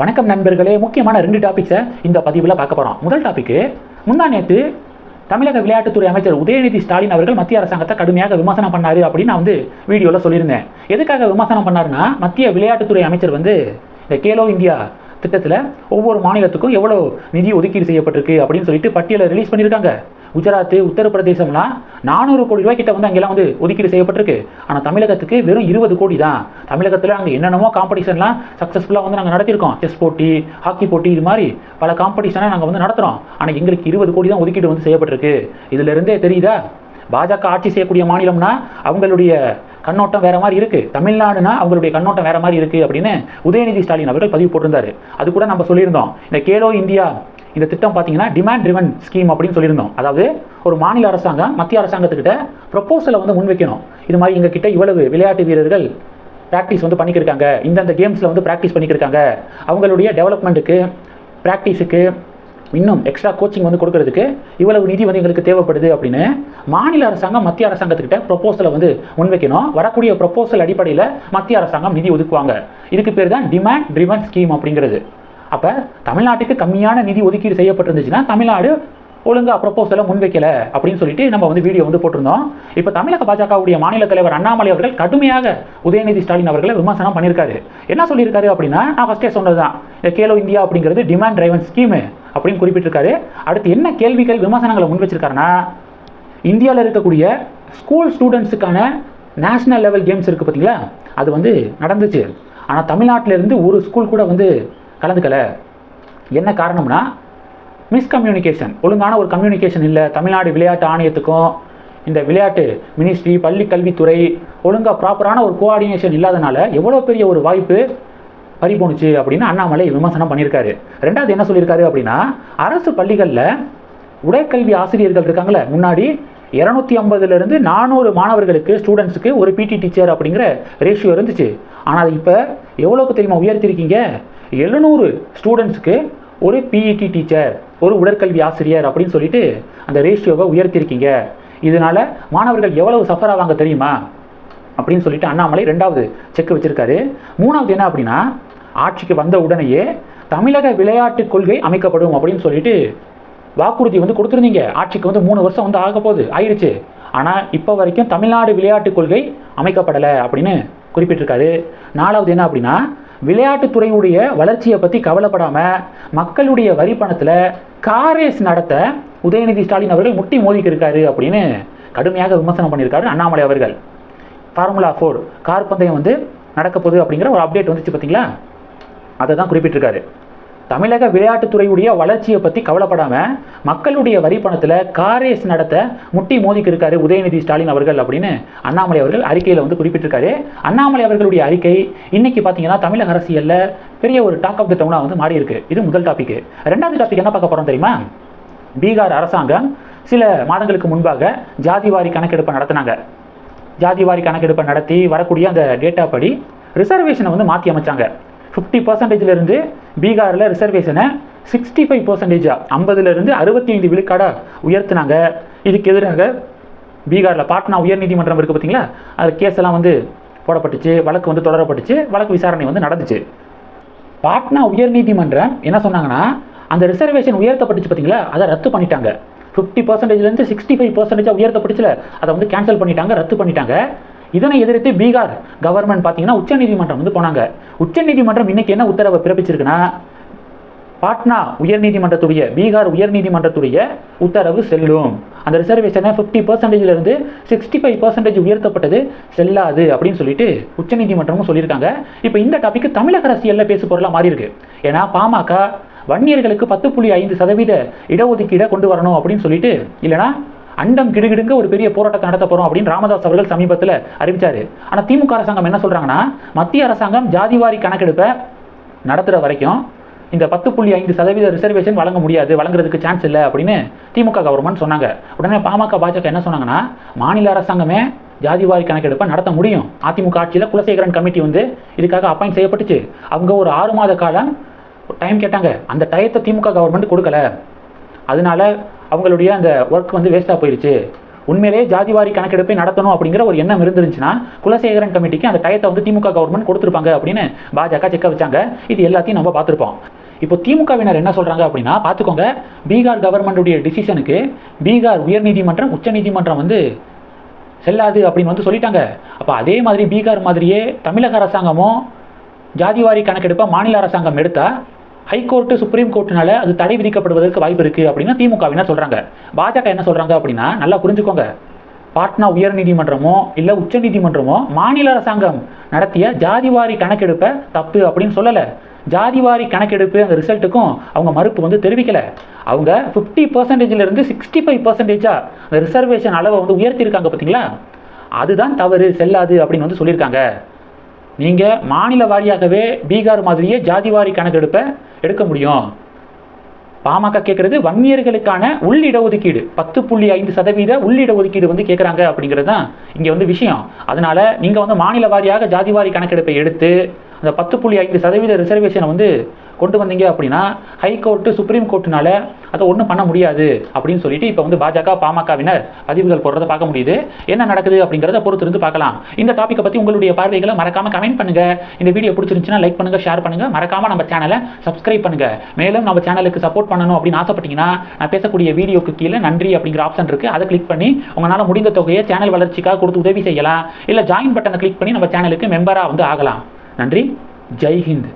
வணக்கம் நண்பர்களே முக்கியமான ரெண்டு டாபிக்ஸை இந்த பதிவில் பார்க்க போகிறோம் முதல் டாபிக்கு முந்தா நேற்று தமிழக விளையாட்டுத்துறை அமைச்சர் உதயநிதி ஸ்டாலின் அவர்கள் மத்திய அரசாங்கத்தை கடுமையாக விமர்சனம் பண்ணார் அப்படின்னு நான் வந்து வீடியோவில் சொல்லியிருந்தேன். எதுக்காக விமர்சனம் பண்ணாருன்னா மத்திய விளையாட்டுத்துறை அமைச்சர் வந்து இந்த கேலோ இந்தியா திட்டத்தில் ஒவ்வொரு மாநிலத்துக்கும் எவ்வளோ நிதி ஒதுக்கீடு செய்யப்பட்டிருக்கு அப்படின்னு சொல்லிட்டு பட்டியலை ரிலீஸ் பண்ணியிருக்காங்க. குஜராத் உத்தரப்பிரதேசம்லாம் நானூறு கோடி ரூபாய் கிட்ட வந்து அங்கெல்லாம் வந்து ஒதுக்கீடு செய்யப்பட்டிருக்கு. ஆனால் தமிழகத்துக்கு வெறும் இருபது கோடி தான். தமிழகத்தில் அங்கே என்னென்னமோ காம்படிஷன்லாம் சக்ஸஸ்ஃபுல்லாக வந்து நாங்கள் நடத்தியிருக்கோம். செஸ் போட்டி ஹாக்கி போட்டி இது மாதிரி பல காம்படிஷனாக நாங்கள் வந்து நடத்துகிறோம் ஆனால் எங்களுக்கு இருபது கோடி தான் ஒதுக்கீடு வந்து செய்யப்பட்டிருக்கு. இதிலிருந்தே தெரியுதா? பாஜக ஆட்சி செய்யக்கூடிய மாநிலம்னா அவங்களுடைய கண்ணோட்டம் வேற மாதிரி இருக்கு. தமிழ்நாடுனா அவங்களுடைய கண்ணோட்டம் வேற மாதிரி இருக்கு அப்படின்னு உதயநிதி ஸ்டாலின் அவர்கள் பதிவு போட்டிருந்தாரு. அது கூட நம்ம சொல்லியிருந்தோம். இந்த கேலோ இந்தியா இந்த திட்டம் பார்த்தீங்கன்னா டிமாண்ட் ட்ரிவன் ஸ்கீம் அப்படின்னு சொல்லியிருந்தோம். அதாவது ஒரு மாநில அரசாங்கம் மத்திய அரசாங்கத்துக்கிட்ட ப்ரொப்போசலை வந்து முன்வைக்கணும். இது மாதிரி எங்கள் கிட்ட இவ்வளவு விளையாட்டு வீரர்கள் ப்ராக்டிஸ் வந்து பண்ணிக்கிருக்காங்க இந்தந்த கேம்ஸில் வந்து ப்ராக்டிஸ் பண்ணிக்கிருக்காங்க அவங்களுடைய டெவலப்மெண்ட்டுக்கு ப்ராக்டிஸுக்கு இன்னும் எக்ஸ்ட்ரா கோச்சிங் வந்து கொடுக்கறதுக்கு இவ்வளவு நிதி வந்து எங்களுக்கு தேவைப்படுது அப்படின்னு மாநில அரசாங்கம் மத்திய அரசாங்கத்துக்கிட்ட ப்ரொப்போசலை வந்து முன்வைக்கணும். வரக்கூடிய ப்ரொப்போசல் அடிப்படையில் மத்திய அரசாங்கம் நிதி ஒதுக்குவாங்க. இதுக்கு பேர் தான் டிமாண்ட் ட்ரிவன் ஸ்கீம் அப்படிங்கிறது. அப்போ தமிழ்நாட்டுக்கு கம்மியான நிதி ஒதுக்கீடு செய்யப்பட்டிருந்துச்சுன்னா தமிழ்நாடு ஒழுங்காக ப்ரொப்போசலை முன்வைக்கல அப்படின்னு சொல்லிட்டு நம்ம வந்து வீடியோ வந்து போட்டிருந்தோம். இப்போ தமிழக பாஜகவுடைய மாநில தலைவர் அண்ணாமலை அவர்கள் கடுமையாக உதயநிதி ஸ்டாலின் அவர்களை விமர்சனம் பண்ணியிருக்காரு. என்ன சொல்லியிருக்காரு அப்படின்னா நான் ஃபஸ்ட்டே சொன்னது தான் கேலோ இந்தியா அப்படிங்கிறது டிமாண்ட் டிரைவன் ஸ்கீமு அப்படின்னு குறிப்பிட்டிருக்காரு. அடுத்து என்ன கேள்விகள் விமர்சனங்களை முன் வச்சிருக்காருன்னா இந்தியாவில் இருக்கக்கூடிய ஸ்கூல் ஸ்டூடெண்ட்ஸுக்கான நேஷ்னல் லெவல் கேம்ஸ் இருக்குது பார்த்தீங்களா அது வந்து நடந்துச்சு. ஆனால் தமிழ்நாட்டிலேருந்து ஒரு ஸ்கூல் கூட வந்து கலந்துக்கலை. என்ன காரணம்னா மிஸ்கம்யூனிகேஷன் ஒழுங்கான ஒரு கம்யூனிகேஷன் இல்லை. தமிழ்நாடு விளையாட்டு ஆணையத்துக்கும் இந்த விளையாட்டு மினிஸ்ட்ரி பள்ளி கல்வித்துறை ஒழுங்காக ப்ராப்பரான ஒரு கோஆர்டினேஷன் இல்லாதனால எவ்வளோ பெரிய ஒரு வாய்ப்பு பறி போணுச்சு அப்படின்னு அண்ணாமலை விமர்சனம் பண்ணியிருக்காரு. ரெண்டாவது என்ன சொல்லியிருக்காரு அப்படின்னா அரசு பள்ளிகளில் உடற்கல்வி ஆசிரியர்கள் இருக்காங்களே முன்னாடி இரநூத்தி ஐம்பதுலேருந்து நானூறு மாணவர்களுக்கு ஸ்டூடெண்ட்ஸுக்கு ஒரு பிடி டீச்சர் அப்படிங்கிற ரேஷியோ இருந்துச்சு. ஆனால் அது இப்போ எவ்வளோக்கு தெரியுமா உயர்த்திருக்கீங்க? எழுநூறு ஸ்டூடெண்ட்ஸுக்கு ஒரு பிஇடி டீச்சர் ஒரு உடற்கல்வி ஆசிரியர் அப்படின்னு சொல்லிட்டு அந்த ரேஷியோவை உயர்த்திருக்கீங்க. இதனால் மாணவர்கள் எவ்வளவு சஃபர் ஆவாங்க தெரியுமா? அப்படின்னு சொல்லிட்டு அண்ணாமலை ரெண்டாவது செக் வச்சுருக்காரு. மூணாவது என்ன அப்படின்னா ஆட்சிக்கு வந்த உடனேயே தமிழக விளையாட்டு கொள்கை அமைக்கப்படும் அப்படின்னு சொல்லிட்டு வாக்குறுதி வந்து கொடுத்துருந்தீங்க. ஆட்சிக்கு வந்து மூணு வருஷம் வந்து ஆக போகுது. ஆயிடுச்சு ஆனால் இப்போ வரைக்கும் தமிழ்நாடு விளையாட்டு கொள்கை அமைக்கப்படலை அப்படின்னு குறிப்பிட்டிருக்காரு. நாலாவது என்ன அப்படின்னா விளையாட்டுத்துறையுடைய வளர்ச்சியை பற்றி கவலைப்படாமல் மக்களுடைய வரி பணத்தில் காரேஸ் நடத்த உதயநிதி ஸ்டாலின் அவர்கள் முட்டி மோதிக்கு இருக்காரு அப்படின்னு கடுமையாக விமர்சனம் பண்ணியிருக்காரு அண்ணாமலை அவர்கள். ஃபார்முலா ஃபோர் கார் பந்தயம் வந்து நடக்க போகுது அப்படிங்கிற ஒரு அப்டேட் வந்துச்சு பார்த்தீங்களா அதை தான் குறிப்பிட்டிருக்காரு. தமிழக விளையாட்டுத்துறையுடைய வளர்ச்சியை பற்றி கவலைப்படாமல் மக்களுடைய வரி பணத்தில் காரேஸ் நடத்த முட்டி மோதிக்கு இருக்காரு உதயநிதி ஸ்டாலின் அவர்கள் அப்படின்னு அண்ணாமலை அவர்கள் அறிக்கையில் வந்து குறிப்பிட்டிருக்காரு. அண்ணாமலை அவர்களுடைய அறிக்கை இன்னைக்கு பார்த்தீங்கன்னா தமிழக அரசியலில் பெரிய ஒரு டாக் ஆஃப் த டவுனாக வந்து மாறி இருக்கு இது முதல் டாபிக் ரெண்டாவது டாபிக் என்ன பார்க்க போகிறோம் தெரியுமா? பீகார் அரசாங்கம் சில மாதங்களுக்கு முன்பாக ஜாதிவாரி கணக்கெடுப்பை நடத்தினாங்க. ஜாதிவாரி கணக்கெடுப்பை நடத்தி வரக்கூடிய அந்த டேட்டா படி ரிசர்வேஷனை வந்து மாற்றி அமைச்சாங்க. ஃபிஃப்டி பர்சன்டேஜ்லேருந்து பீகாரில் ரிசர்வேஷனை சிக்ஸ்டி ஃபைவ் பர்சன்டேஜாக ஐம்பதுலேருந்து அறுபத்தி ஐந்து விழுக்காடாக உயர்த்தினாங்க. இதுக்கு எதிராக பீகாரில் பாட்னா உயர்நீதிமன்றம் இருக்குது பார்த்தீங்களா அது கேஸ் எல்லாம் வந்து போடப்பட்டுச்சு வழக்கு வந்து தொடரப்பட்டுச்சு வழக்கு விசாரணை வந்து நடந்துச்சு. பாட்னா உயர்நீதிமன்றம் என்ன சொன்னாங்கன்னா அந்த ரிசர்வேஷன் உயர்த்தப்பட்டுச்சு பார்த்தீங்களா அதை ரத்து பண்ணிட்டாங்க. ஃபிஃப்டி பர்சன்டேஜ்லேருந்து சிக்ஸ்டி ஃபைவ் பர்சன்டேஜாக உயர்த்தப்பட்டுச்சுல அதை வந்து கேன்சல் பண்ணிட்டாங்க ரத்து பண்ணிட்டாங்க. இதனை எதிர்த்து பீகார் கவர்மெண்ட் பார்த்தீங்கன்னா உச்சநீதிமன்றம் வந்து போனாங்க. உச்சநீதிமன்றம் இன்னைக்கு என்ன உத்தரவை பிறப்பிச்சிருக்குன்னா பாட்னா உயர்நீதிமன்றத்துடைய பீகார் உயர்நீதிமன்றத்துடைய உத்தரவு செல்லும். அந்த ரிசர்வேஷனை ஃபிஃப்டி பர்சன்டேஜ்லேருந்து சிக்ஸ்டி ஃபைவ் பர்சன்டேஜ் உயர்த்தப்பட்டது செல்லாது அப்படின்னு சொல்லிட்டு உச்சநீதிமன்றமும் சொல்லியிருக்காங்க. இப்போ இந்த டாபிக் தமிழக அரசியலில் பேசு பொருளாக மாறி இருக்கு. ஏன்னா பாமக வன்னியர்களுக்கு பத்து புள்ளி ஐந்து சதவீத இடஒதுக்கீடை கொண்டு வரணும் அப்படின்னு சொல்லிட்டு இல்லைனா அண்டம் கிடுகிடுங்க ஒரு பெரிய போராட்டத்தை நடத்த போறோம் அப்படின்னு ராமதாஸ் அவர்கள் சமீபத்தில் அறிவிச்சாரு. ஆனால் திமுக அரசாங்கம் என்ன சொல்றாங்கன்னா மத்திய அரசாங்கம் ஜாதிவாரி கணக்கெடுப்பை நடத்துகிற வரைக்கும் இந்த பத்து புள்ளி ஐந்து சதவீத ரிசர்வேஷன் வழங்க முடியாது வழங்குறதுக்கு சான்ஸ் இல்லை அப்படின்னு திமுக கவர்மெண்ட் சொன்னாங்க. உடனே பாமக பாஜக என்ன சொன்னாங்கன்னா மாநில அரசாங்கமே ஜாதிவாரி கணக்கெடுப்பை நடத்த முடியும். அதிமுக ஆட்சியில் குலசேகரன் கமிட்டி வந்து இதுக்காக அப்பாயிண்ட் செய்யப்பட்டுச்சு. அவங்க ஒரு ஆறு மாத காலம் டைம் கேட்டாங்க. அந்த டயத்தை திமுக கவர்மெண்ட் கொடுக்கல. அதனால அவங்களுடைய அந்த ஒர்க் வந்து வேஸ்ட்டாக போயிடுச்சு உண்மையிலேயே ஜாதிவாரி கணக்கெடுப்பை நடத்தணும் அப்படிங்கிற ஒரு எண்ணம் இருந்துருந்துச்சுன்னா குலசேகரன் கமிட்டிக்கு அந்த டயத்தை வந்து திமுக கவர்மெண்ட் கொடுத்துருப்பாங்க அப்படின்னு பாஜக செக்க வச்சாங்க இது எல்லாத்தையும் நம்ம பார்த்துருப்போம். இப்போ திமுகவினர் என்ன சொல்கிறாங்க அப்படின்னா பார்த்துக்கோங்க பீகார் கவர்மெண்டுடைய டிசிஷனுக்கு பீகார் உயர்நீதிமன்றம் உச்சநீதிமன்றம் வந்து செல்லாது அப்படின்னு வந்து சொல்லிட்டாங்க. அப்போ அதே மாதிரி பீகார் மாதிரியே தமிழக அரசாங்கமும் ஜாதிவாரி கணக்கெடுப்பாக மாநில அரசாங்கம் எடுத்தால் ஹைகோர்ட்டு சுப்ரீம் கோர்ட்டுனால அது தடை விதிக்கப்படுவதற்கு வாய்ப்பு இருக்குது அப்படின்னு திமுகவினர் சொல்கிறாங்க பாஜக என்ன சொல்கிறாங்க அப்படின்னா நல்லா புரிஞ்சுக்கோங்க. பாட்னா உயர்நீதிமன்றமோ இல்லை உச்சநீதிமன்றமோ மாநில அரசாங்கம் நடத்திய ஜாதிவாரி கணக்கெடுப்பை தப்பு அப்படின்னு சொல்லலை. ஜாதிவாரி கணக்கெடுப்பு அந்த ரிசல்ட்டுக்கும் அவங்க மறுப்பு வந்து தெரிவிக்கலை. அவங்க ஃபிஃப்டி பர்சன்டேஜ்லேருந்து சிக்ஸ்டி ஃபைவ் பர்சன்டேஜாக அந்த ரிசர்வேஷன் அளவை வந்து உயர்த்தியிருக்காங்க பார்த்தீங்களா? அதுதான் தவறு செல்லாது அப்படின்னு வந்து சொல்லியிருக்காங்க. நீங்கள் மாநில வாரியாகவே பீகார் மாதிரியே ஜாதிவாரி கணக்கெடுப்பை எடுக்க முடியும். பாமக கேட்குறது வன்னியர்களுக்கான உள்ளிடஒதுக்கீடு பத்து புள்ளி ஐந்து சதவீத உள்ளிடஒதுக்கீடு வந்து கேட்குறாங்க அப்படிங்கிறது தான் இங்கே வந்து விஷயம். அதனால் நீங்கள் வந்து மாநில வாரியாக ஜாதிவாரி கணக்கெடுப்பை எடுத்து அந்த பத்து புள்ளி ஐந்து சதவீத ரிசர்வேஷனை வந்து கொண்டு வந்தீங்க அப்படின்னா ஹைகோர்ட்டு சுப்ரீம் கோர்ட்டுனால அதை ஒன்றும் பண்ண முடியாது அப்படின்னு சொல்லிட்டு இப்போ வந்து பாஜக பாமகவினர் பதிவுகள் போடுறத பார்க்க முடியுது. என்ன நடக்குது அப்படிங்கிறத பொறுத்து இருந்து பார்க்கலாம். இந்த டாப்பிக்கை பற்றி உங்களுடைய பார்வைகளை மறக்காம கமெண்ட் பண்ணுங்க. இந்த வீடியோ பிடிச்சிருந்துச்சுன்னா லைக் பண்ணுங்க ஷேர் பண்ணுங்க. மறக்காம நம்ம சேனலை சப்ஸ்கிரைப் பண்ணுங்க. மேலும் நம்ம சேனலுக்கு சப்போர்ட் பண்ணணும் அப்படின்னு ஆசைப்பட்டீங்கன்னா நான் பேசக்கூடிய வீடியோக்கு கீழே நன்றி அப்படிங்கிற ஆப்ஷன் இருக்கு. அதை கிளிக் பண்ணி உங்களால் முடிந்த தொகையை சேனல் வளர்ச்சிக்காக கொடுத்து உதவி செய்யலாம். இல்லை ஜாயின் பட்டனை கிளிக் பண்ணி நம்ம சேனலுக்கு மெம்பராக வந்து ஆகலாம். நன்றி. ஜெய் ஹிந்த்